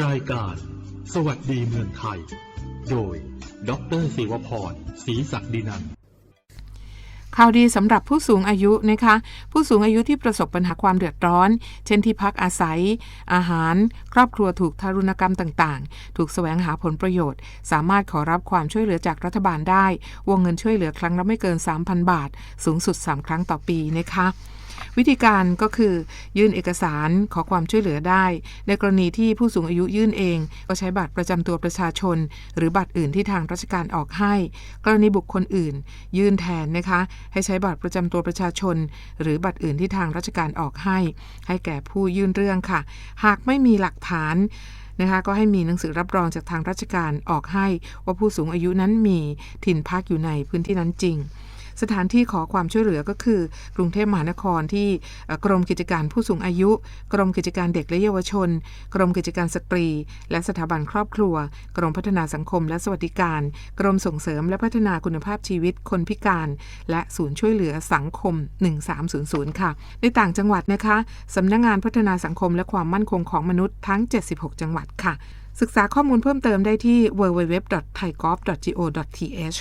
รายการ สวัสดีเมืองไทย โดย ดรศิวพรศรีศักดินันข่าวดีสำหรับผู้สูงอายุนะคะ ผู้สูงอายุที่ประสบปัญหาความเดือดร้อน เช่นที่พักอาศัย อาหาร ครอบครัวถูกทารุณกรรมต่างๆ ถูกแสวงหาผลประโยชน์ สามารถขอรับความช่วยเหลือจากรัฐบาลได้ วงเงินช่วยเหลือครั้งละไม่เกิน 3,000 บาท สูงสุด 3 ครั้งต่อปีนะคะวิธีการก็คือยื่นเอกสารขอความช่วยเหลือได้ ในกรณีที่ผู้สูงอายุยื่นเอง ก็ใช้บัตรประจำตัวประชาชน หรือบัตรอื่นที่ทางราชการออกให้ กรณีบุคคลอื่น ยื่นแทนนะคะ ให้ใช้บัตรประจำตัวประชาชน หรือบัตรอื่นที่ทางราชการออกให้ ให้แก่ผู้ยื่นเรื่องค่ะ หากไม่มีหลักฐานนะคะก็ให้มีหนังสือรับรองจากทางราชการออกให้ ว่าผู้สูงอายุนั้นมีถิ่นพักอยู่ในพื้นที่นั้นจริง สถานที่ขอความช่วยเหลือก็คือ กรุงเทพมหานครที่กรมกิจการผู้สูงอายุ กรมกิจการเด็กและเยาวชน กรมกิจการสตรี และสถาบันครอบครัว กรมพัฒนาสังคมและสวัสดิการ กรมส่งเสริมและพัฒนาคุณภาพชีวิตคนพิการ และศูนย์ช่วยเหลือสังคม 1300 ค่ะ ในต่างจังหวัดนะคะสำนักงงานพัฒนาสังคมและความมั่นคงของมนุษย์ทั้ง 76 จังหวัดค่ะศึกษาข้อมูลเพิ่มเติมได้ที่ www.thaigov.go.th